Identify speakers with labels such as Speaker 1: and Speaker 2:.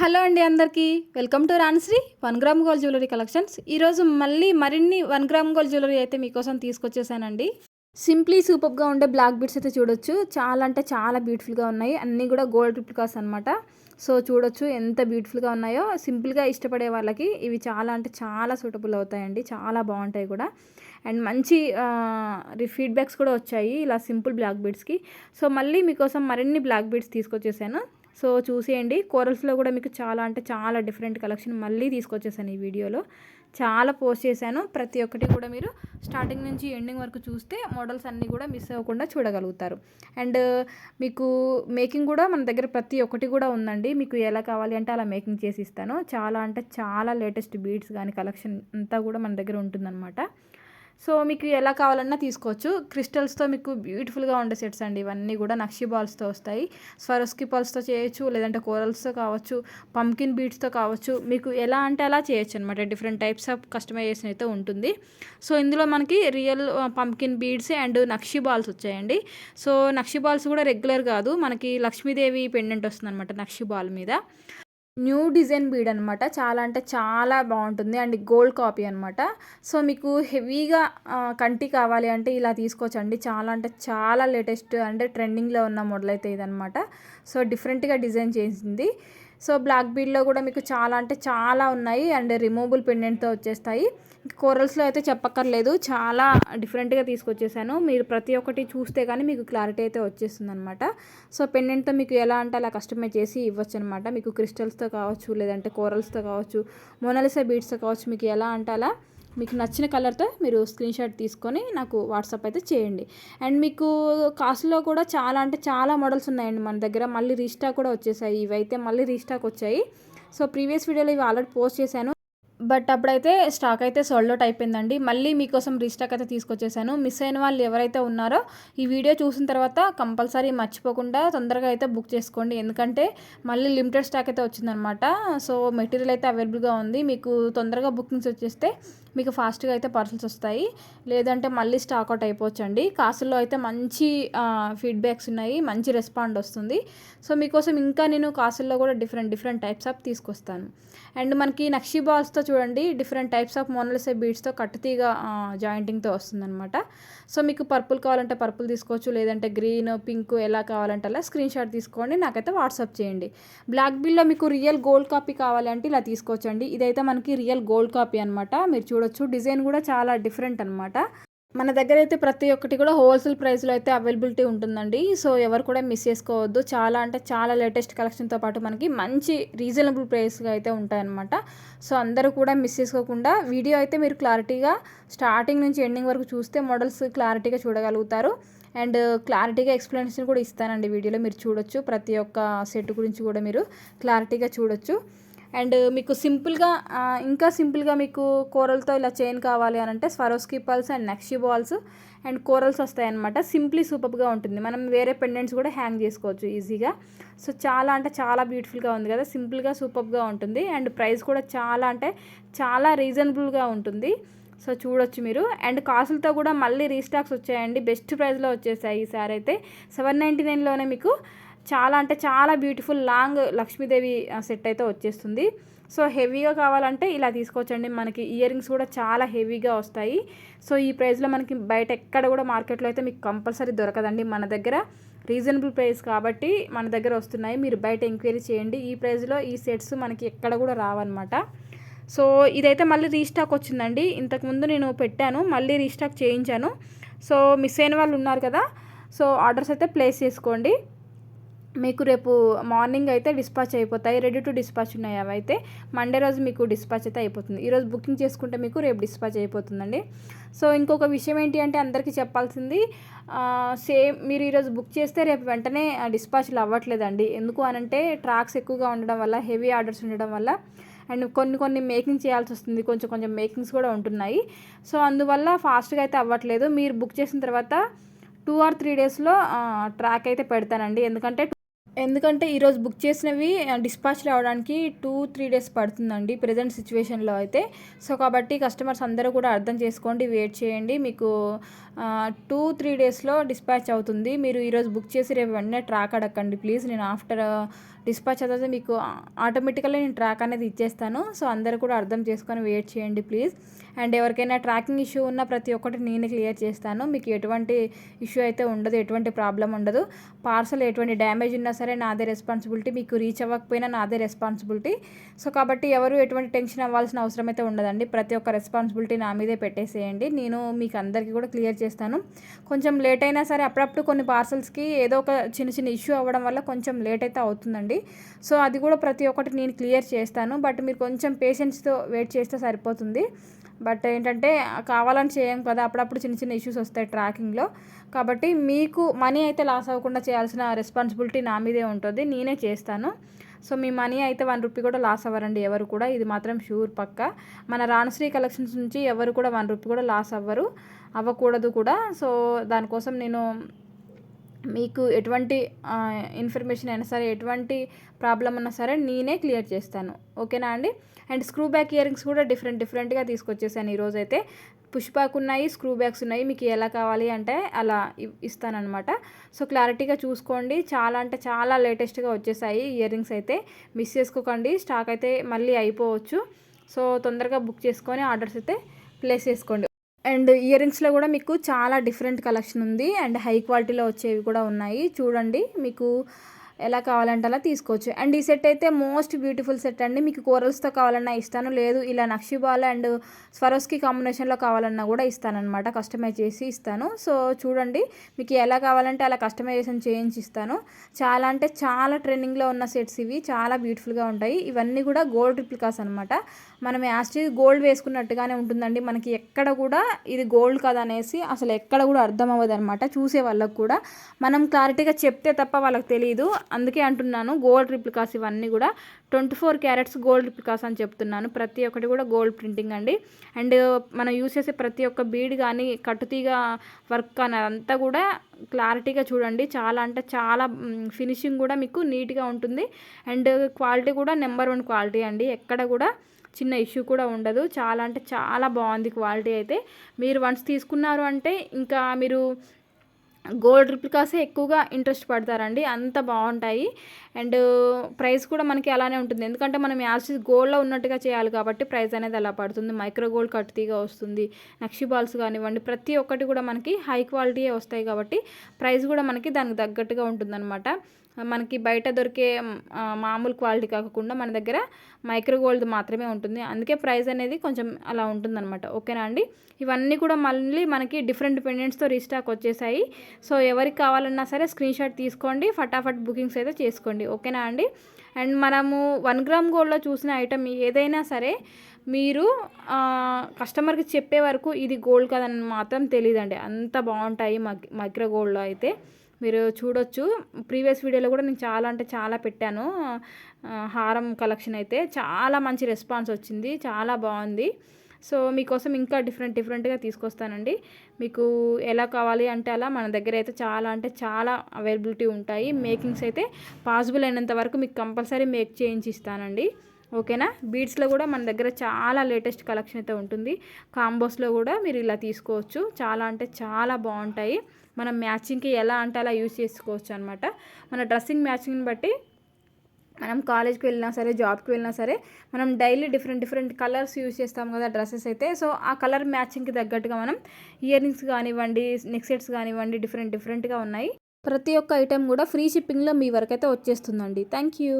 Speaker 1: Hello అండి అందరికీ. Welcome to Ranasri one gram gold jewellery collections. ఈరోజు మళ్ళీ మరిన్ని వన్ గ్రామ్ గోల్డ్ జ్యువెలరీ అయితే మీకోసం తీసుకొచ్చేసానండి. సింప్లీ సూపర్గా ఉండే బ్లాక్ బీడ్స్ అయితే చూడొచ్చు. చాలా అంటే చాలా బ్యూటిఫుల్గా ఉన్నాయి. అన్నీ కూడా గోల్డ్ రిప్లికాస్ అనమాట సో చూడొచ్చు ఎంత బ్యూటిఫుల్గా ఉన్నాయో. సింపుల్గా ఇష్టపడే వాళ్ళకి ఇవి చాలా అంటే చాలా సూటబుల్ అవుతాయండి. చాలా బాగుంటాయి కూడా. అండ్ మంచి ఫీడ్బ్యాక్స్ కూడా వచ్చాయి ఇలా సింపుల్ బ్లాక్ బీడ్స్కి సో మళ్ళీ మీకోసం మరిన్ని బ్లాక్ బీడ్స్ తీసుకొచ్చేసాను. సో చూసేయండి. కోరల్స్లో కూడా మీకు చాలా అంటే చాలా డిఫరెంట్ కలెక్షన్ మళ్ళీ తీసుకొచ్చేసాను ఈ వీడియోలో. చాలా పోస్ట్ చేశాను. ప్రతి ఒక్కటి కూడా మీరు స్టార్టింగ్ నుంచి ఎండింగ్ వరకు చూస్తే మోడల్స్ అన్నీ కూడా మిస్ అవ్వకుండా చూడగలుగుతారు. అండ్ మీకు మేకింగ్ కూడా మన దగ్గర ప్రతి ఒక్కటి కూడా ఉందండి. మీకు ఎలా కావాలి అంటే అలా మేకింగ్ చేసి ఇస్తాను. చాలా అంటే చాలా లేటెస్ట్ బీడ్స్ కానీ కలెక్షన్ అంతా కూడా మన దగ్గర ఉంటుందన్నమాట. సో మీకు ఎలా కావాలన్నా తీసుకోవచ్చు. క్రిస్టల్స్తో మీకు బ్యూటిఫుల్గా ఉండే సెట్స్ అండి. ఇవన్నీ కూడా నక్షి బాల్స్తో వస్తాయి. స్వరస్కి బాల్స్తో చేయొచ్చు లేదంటే కోరల్స్తో కావచ్చు పంకిన్ బీట్స్తో కావచ్చు. మీకు ఎలా అంటే అలా చేయొచ్చు అనమాట డిఫరెంట్ టైప్స్ ఆఫ్ కస్టమైజేషన్ అయితే ఉంటుంది. సో ఇందులో మనకి real pumpkin beads and nakshi balls వచ్చాయండి. సో నక్షి బాల్స్ కూడా రెగ్యులర్ కాదు. మనకి లక్ష్మీదేవి పెండెంట్ వస్తుంది అనమాట నక్షి బాల్ మీద. న్యూ డిజైన్ బీడ్ అనమాట చాలా అంటే చాలా బాగుంటుంది. అండ్ గోల్డ్ కాపీ అనమాట సో మీకు హెవీగా కంటి కావాలి అంటే ఇలా తీసుకోవచ్చండి. చాలా అంటే చాలా లేటెస్ట్ అంటే ట్రెండింగ్లో ఉన్న మోడల్ అయితే ఇదనమాట సో డిఫరెంట్గా డిజైన్ చేసింది. సో బ్లాక్ బీడ్లో కూడా మీకు చాలా అంటే చాలా ఉన్నాయి. అండ్ రిమూవబుల్ పెండెంట్తో వచ్చేస్తాయి. కోరల్స్లో అయితే చెప్పక్కర్లేదు. చాలా డిఫరెంట్గా తీసుకొచ్చేసాను. మీరు ప్రతి ఒక్కటి చూస్తే కానీ మీకు క్లారిటీ అయితే వచ్చేస్తుంది అనమాట సో పెండెంట్తో మీకు ఎలా అంటే అలా కస్టమైజ్ చేసి ఇవ్వచ్చు అనమాట మీకు క్రిస్టల్స్తో కావచ్చు లేదంటే కోరల్స్తో కావచ్చు మోనాలిసా బీడ్స్తో కావచ్చు మీకు ఎలా అంటే అలా మీకు నచ్చిన కలర్తో మీరు స్క్రీన్ షాట్ తీసుకొని నాకు వాట్సాప్ అయితే చేయండి. అండ్ మీకు కాస్ట్లో కూడా చాలా అంటే చాలా మోడల్స్ ఉన్నాయండి మన దగ్గర. మళ్ళీ రీస్టాక్ కూడా వచ్చేసాయి. ఇవైతే మళ్ళీ రీస్టాక్ వచ్చాయి. సో ప్రీవియస్ వీడియోలో ఇవి ఆల్రెడీ పోస్ట్ చేశాను. బట్ అప్పుడైతే స్టాక్ అయితే సోల్డ్ అవుట్ అయిపోయిందండి. మళ్ళీ మీకోసం రీస్టాక్ అయితే తీసుకొచ్చేసాను. మిస్ అయిన వాళ్ళు ఎవరైతే ఉన్నారో ఈ వీడియో చూసిన తర్వాత కంపల్సరీ మర్చిపోకుండా తొందరగా అయితే బుక్ చేసుకోండి. ఎందుకంటే మళ్ళీ లిమిటెడ్ స్టాక్ అయితే వచ్చిందనమాట. సో మెటీరియల్ అయితే అవైలబుల్గా ఉంది. మీకు తొందరగా బుకింగ్స్ వచ్చేస్తే మీకు ఫాస్ట్గా అయితే పార్సల్స్ వస్తాయి. లేదంటే మళ్ళీ స్టాక్ అవుట్ అయిపోవచ్చు అండి కాసుల్లో అయితే మంచి ఫీడ్బ్యాక్స్ ఉన్నాయి. మంచి రెస్పాండ్ వస్తుంది. సో మీకోసం ఇంకా నేను కాసుల్లో కూడా డిఫరెంట్ డిఫరెంట్ టైప్స్ ఆఫ్ తీసుకొస్తాను. అండ్ మనకి నక్షి బాల్స్తో చూడండి. డిఫరెంట్ టైప్స్ ఆఫ్ మోనలసే బీడ్స్తో కట్టుతీగ జాయింటింగ్తో వస్తుందన్నమాట. సో మీకు పర్పుల్ కావాలంటే పర్పుల్ తీసుకోవచ్చు. లేదంటే గ్రీన్ పింక్ ఎలా కావాలంటే అలా స్క్రీన్ షాట్ తీసుకోండి. నాకైతే వాట్సాప్ చేయండి. బ్లాక్ బిల్లో మీకు రియల్ గోల్డ్ కాపీ కావాలి అంటే ఇలా తీసుకోవచ్చండి. ఇదైతే మనకి రియల్ గోల్డ్ కాపీ అనమాట మీరు చూడొచ్చు. డిజైన్ కూడా చాలా డిఫరెంట్ అనమాట మన దగ్గర అయితే ప్రతి ఒక్కటి కూడా హోల్సేల్ ప్రైస్లో అయితే అవైలబిలిటీ ఉంటుందండి. సో ఎవరు కూడా మిస్ చేసుకోవద్దు. చాలా అంటే చాలా లేటెస్ట్ కలెక్షన్తో పాటు మనకి మంచి రీజనబుల్ ప్రైస్గా అయితే ఉంటాయన్నమాట. సో అందరూ కూడా మిస్ చేసుకోకుండా వీడియో అయితే మీరు క్లారిటీగా స్టార్టింగ్ నుంచి ఎండింగ్ వరకు చూస్తే మోడల్స్ క్లారిటీగా చూడగలుగుతారు. అండ్ క్లారిటీగా ఎక్స్ప్లెనేషన్ కూడా ఇస్తానండి వీడియోలో. మీరు చూడొచ్చు ప్రతి ఒక్క సెట్ గురించి కూడా మీరు క్లారిటీగా చూడొచ్చు. అండ్ మీకు సింపుల్గా ఇంకా సింపుల్గా మీకు కూరలతో ఇలా చైన్ కావాలి అని అంటే Swarovski pearls and next balls and corals వస్తాయన్నమాట. సింప్లీ సూపర్గా ఉంటుంది. మనం వేరే పెండెంట్స్ కూడా హ్యాంగ్ చేసుకోవచ్చు ఈజీగా. సో చాలా అంటే చాలా బ్యూటిఫుల్గా ఉంది కదా. సింపుల్గా సూపర్గా ఉంటుంది. అండ్ ప్రైస్ కూడా చాలా అంటే చాలా రీజనబుల్గా ఉంటుంది. సో చూడొచ్చు మీరు. అండ్ కాసులతో కూడా మళ్ళీ రీస్టాక్స్ వచ్చాయండి. బెస్ట్ ప్రైస్లో వచ్చేసాయి ఈసారి అయితే సెవెన్ నైంటీ నైన్లోనే మీకు చాలా అంటే చాలా బ్యూటిఫుల్ లాంగ్ లక్ష్మీదేవి సెట్ అయితే వచ్చేస్తుంది. సో హెవీగా కావాలంటే ఇలా తీసుకోవచ్చండి. మనకి ఇయర్ రింగ్స్ కూడా చాలా హెవీగా వస్తాయి. సో ఈ ప్రైస్లో మనకి బయట ఎక్కడ కూడా మార్కెట్లో అయితే మీకు కంపల్సరీ దొరకదండి మన దగ్గర. రీజనబుల్ ప్రైస్ కాబట్టి మన దగ్గర వస్తున్నాయి. మీరు బయట ఎంక్వైరీ చేయండి. ఈ ప్రైస్లో ఈ సెట్స్ మనకి ఎక్కడ కూడా రావన్నమాట. సో ఇదైతే మళ్ళీ రీస్టాక్ వచ్చిందండి. ఇంతకుముందు నేను పెట్టాను. మళ్ళీ రీస్టాక్ చేయించాను. సో మిస్ అయిన వాళ్ళు ఉన్నారు కదా. సో ఆర్డర్స్ అయితే ప్లేస్ చేసుకోండి. మీకు రేపు మార్నింగ్ అయితే డిస్పాచ్ అయిపోతాయి. రెడీ టు డిస్పాచ్ ఉన్నాయి అవి అయితే? మండే రోజు మీకు డిస్పాచ్ అయితే అయిపోతుంది. ఈరోజు బుకింగ్ చేసుకుంటే మీకు రేపు డిస్పాచ్ అయిపోతుందండి. సో ఇంకొక విషయం ఏంటి అంటే అందరికీ చెప్పాల్సింది సేమ్ మీరు ఈరోజు బుక్ చేస్తే రేపు వెంటనే డిస్పాచ్లు అవ్వట్లేదండి. ఎందుకు అనంటే ట్రాక్స్ ఎక్కువగా ఉండడం వల్ల హెవీ ఆర్డర్స్ ఉండడం వల్ల అండ్ కొన్ని కొన్ని మేకింగ్ చేయాల్సి వస్తుంది. కొంచెం కొంచెం మేకింగ్స్ కూడా ఉంటున్నాయి. సో అందువల్ల ఫాస్ట్గా అయితే అవ్వట్లేదు. మీరు బుక్ చేసిన తర్వాత టూ ఆర్ త్రీ డేస్లో ట్రాక్ అయితే పెడతానండి. ఎందుకంటే ఎందుకంటే ఈరోజు బుక్ చేసినవి డిస్పాచ్ రావడానికి టూ త్రీ డేస్ పడుతుందండి ప్రజెంట్ సిచ్యువేషన్లో అయితే. సో కాబట్టి కస్టమర్స్ అందరూ కూడా అర్థం చేసుకోండి వెయిట్ చేయండి. మీకు టూ త్రీ డేస్లో డిస్పాచ్ అవుతుంది. మీరు ఈరోజు బుక్ చేసి రేపు వెంటనే ట్రాక్ అడగండి ప్లీజ్ నేను ఆఫ్టర్ డిస్పాచ్ అయితే మీకు ఆటోమేటికల్లీ నేను ట్రాక్ అనేది ఇచ్చేస్తాను. సో అందరూ కూడా అర్థం చేసుకొని వెయిట్ చేయండి ప్లీజ్. అండ్ ఎవరికైనా ట్రాకింగ్ ఇష్యూ ఉన్న ప్రతి ఒక్కటి నేను క్లియర్ చేస్తాను. మీకు ఎటువంటి ఇష్యూ అయితే ఉండదు ఎటువంటి ప్రాబ్లం ఉండదు. పార్సల్ ఎటువంటి డ్యామేజ్ ఉన్నా సరే నాదే రెస్పాన్సిబిలిటీ. మీకు రీచ్ అవ్వకపోయినా నాదే రెస్పాన్సిబిలిటీ. సో కాబట్టి ఎవరు ఎటువంటి టెన్షన్ అవ్వాల్సిన అవసరం అయితే ఉండదండి. ప్రతి ఒక్క రెస్పాన్సిబిలిటీ నా మీదే పెట్టేసేయండి. నేను మీకు అందరికీ కూడా క్లియర్ చేస్తాను. కొంచెం లేట్ అయినా సరే అప్పుడప్పుడు కొన్ని పార్సల్స్కి ఏదో ఒక చిన్న చిన్న ఇష్యూ అవ్వడం వల్ల కొంచెం లేట్ అయితే అవుతుందండి. సో అది కూడా ప్రతి ఒక్కటి నేను క్లియర్ చేస్తాను. బట్ మీరు కొంచెం పేషెన్స్తో వెయిట్ చేస్తే సరిపోతుంది. బట్ ఏంటంటే కావాలని చేయం కదా అప్పుడప్పుడు చిన్న చిన్న ఇష్యూస్ వస్తాయి ట్రాకింగ్లో కాబట్టి మీకు మనీ అయితే లాస్ అవ్వకుండా చేయాల్సిన రెస్పాన్సిబిలిటీ నా మీదే ఉంటుంది. నేనే చేస్తాను. సో మీ మనీ అయితే వన్ రూపీ కూడా లాస్ అవ్వరండి ఎవరు కూడా. ఇది మాత్రం షూర్ పక్క. మన రాణశ్రీ కలెక్షన్స్ నుంచి ఎవరు కూడా వన్ రూపీ కూడా లాస్ అవ్వరు అవ్వకూడదు కూడా. సో దానికోసం నేను మీకు ఎటువంటి ఇన్ఫర్మేషన్ అయినా సరే ఎటువంటి ప్రాబ్లం ఉన్నా సరే నేనే క్లియర్ చేస్తాను. ఓకేనా అండి? అండ్ స్క్రూ బ్యాక్ ఇయరింగ్స్ కూడా డిఫరెంట్ డిఫరెంట్గా తీసుకొచ్చేసాను ఈరోజు అయితే ఉన్నాయి స్క్రూ బ్యాగ్స్ ఉన్నాయి మీకు ఎలా కావాలి అంటే అలా ఇస్తానమాట సో క్లారిటీగా చూసుకోండి. చాలా అంటే చాలా లేటెస్ట్గా వచ్చేసాయి ఇయర్ రింగ్స్ అయితే. మిస్ చేసుకోకండి స్టాక్ అయితే మళ్ళీ అయిపోవచ్చు. సో తొందరగా బుక్ చేసుకొని ఆర్డర్స్ అయితే ప్లేస్ చేసుకోండి. అండ్ ఇయర్ రింగ్స్లో కూడా మీకు చాలా డిఫరెంట్ కలెక్షన్ ఉంది అండ్ హై క్వాలిటీలో వచ్చేవి కూడా ఉన్నాయి. చూడండి మీకు ఎలా కావాలంటే అలా తీసుకోవచ్చు. అండ్ ఈ సెట్ అయితే మోస్ట్ బ్యూటిఫుల్ సెట్ అండి. మీకు కోరల్స్తో కావాలన్నా ఇస్తాను. లేదు ఇలా నక్షిబాల్ అండ్ స్వరోస్కి కాంబినేషన్లో కావాలన్నా కూడా ఇస్తానమాట కస్టమైజ్ చేసి ఇస్తాను. సో చూడండి మీకు ఎలా కావాలంటే అలా కస్టమైజేషన్ చేయించి ఇస్తాను. చాలా అంటే చాలా ట్రెండింగ్లో ఉన్న సెట్స్ ఇవి. చాలా బ్యూటిఫుల్గా ఉంటాయి. ఇవన్నీ కూడా గోల్డ్ రిప్లికాస్ అనమాట మనం యాస్టీ గోల్డ్ వేసుకున్నట్టుగానే ఉంటుందండి. మనకి ఎక్కడ కూడా ఇది గోల్డ్ కదా అనేసి అసలు ఎక్కడ కూడా అర్థం అవ్వదు అనమాట చూసే వాళ్ళకు కూడా. మనం క్లారిటీగా చెప్తే తప్ప వాళ్ళకి తెలియదు అందుకే అంటున్నాను గోల్డ్ రిప్లికాస్ ఇవన్నీ కూడా twenty four carats gold replicas అని చెప్తున్నాను. ప్రతి ఒక్కటి కూడా గోల్డ్ ప్రింటింగ్ అండి. అండ్ మనం యూస్ చేసే ప్రతి ఒక్క బీడ్ కానీ కట్టుతీగ వర్క్ కానీ అదంతా కూడా క్లారిటీగా చూడండి. చాలా అంటే చాలా ఫినిషింగ్ కూడా మీకు నీట్గా ఉంటుంది. అండ్ క్వాలిటీ కూడా నెంబర్ వన్ క్వాలిటీ అండి. ఎక్కడ కూడా చిన్న ఇష్యూ కూడా ఉండదు. చాలా అంటే చాలా బాగుంది క్వాలిటీ అయితే. మీరు వన్స్ తీసుకున్నారు అంటే ఇంకా మీరు గోల్డ్ రిప్లికాసే ఎక్కువగా ఇంట్రెస్ట్ పడతారండి. అంత బాగుంటాయి. అండ్ ప్రైస్ కూడా మనకి అలానే ఉంటుంది. ఎందుకంటే మనం యాసిస్ గోల్డ్లో ఉన్నట్టుగా చేయాలి కాబట్టి ప్రైస్ అనేది అలా పడుతుంది. మైక్రో గోల్డ్ కట్టుతీగా వస్తుంది. నక్షి బాల్స్ కానివ్వండి ప్రతి ఒక్కటి కూడా మనకి హై క్వాలిటీయే వస్తాయి కాబట్టి ప్రైస్ కూడా మనకి దానికి తగ్గట్టుగా ఉంటుందన్నమాట. మనకి బయట దొరికే మామూలు క్వాలిటీ కాకుండా మన దగ్గర మైక్రో గోల్డ్ మాత్రమే ఉంటుంది. అందుకే ప్రైస్ అనేది కొంచెం అలా ఉంటుందన్నమాట. ఓకేనా అండి? ఇవన్నీ కూడా మళ్ళీ మనకి డిఫరెంట్ పెండెంట్స్తో రీస్టాక్ వచ్చేసాయి. సో ఎవరికి కావాలన్నా సరే స్క్రీన్ షాట్ తీసుకోండి. ఫటాఫట్ బుకింగ్స్ అయితే చేసుకోండి. ఓకేనా అండి? అండ్ మనము వన్ గ్రామ్ గోల్డ్లో చూసిన ఐటమ్ ఏదైనా సరే మీరు కస్టమర్కి చెప్పే వరకు ఇది గోల్డ్ కదని మాత్రం తెలియదండి అంత బాగుంటాయి మైక్రో గోల్డ్లో అయితే. మీరు చూడొచ్చు. ప్రీవియస్ వీడియోలో కూడా నేను చాలా అంటే చాలా పెట్టాను. హారం కలెక్షన్ అయితే చాలా మంచి రెస్పాన్స్ వచ్చింది. చాలా బాగుంది. సో మీకోసం ఇంకా డిఫరెంట్ డిఫరెంట్గా తీసుకొస్తానండి. మీకు ఎలా కావాలి అంటే అలా మన దగ్గర అయితే చాలా అంటే చాలా అవైలబిలిటీ ఉంటాయి. మేకింగ్స్ అయితే పాసిబుల్ అయినంత వరకు మీకు కంపల్సరీ మేక్ చేయించి ఇస్తానండి. ఓకేనా? బీడ్స్లో కూడా మన దగ్గర చాలా లేటెస్ట్ కలెక్షన్ అయితే ఉంటుంది. కాంబోస్లో కూడా మీరు ఇలా తీసుకోవచ్చు. చాలా అంటే చాలా బాగుంటాయి. మనం మ్యాచింగ్కి ఎలా అంటే అలా యూజ్ చేసుకోవచ్చు అనమాట మన డ్రెస్సింగ్ మ్యాచింగ్ని బట్టి మనం కాలేజ్కి వెళ్ళినా సరే జాబ్కి వెళ్ళినా సరే మనం daily different different colours use చేస్తాం కదా డ్రెస్సెస్ అయితే. సో ఆ కలర్ మ్యాచింగ్కి తగ్గట్టుగా మనం ఇయర్ రింగ్స్ కానివ్వండి నెక్ సెట్స్ కానివ్వండి డిఫరెంట్ డిఫరెంట్గా ఉన్నాయి. ప్రతి ఒక్క ఐటెం కూడా ఫ్రీ షిప్పింగ్లో మీ వరకు అయితే వచ్చేస్తుందండి. Thank you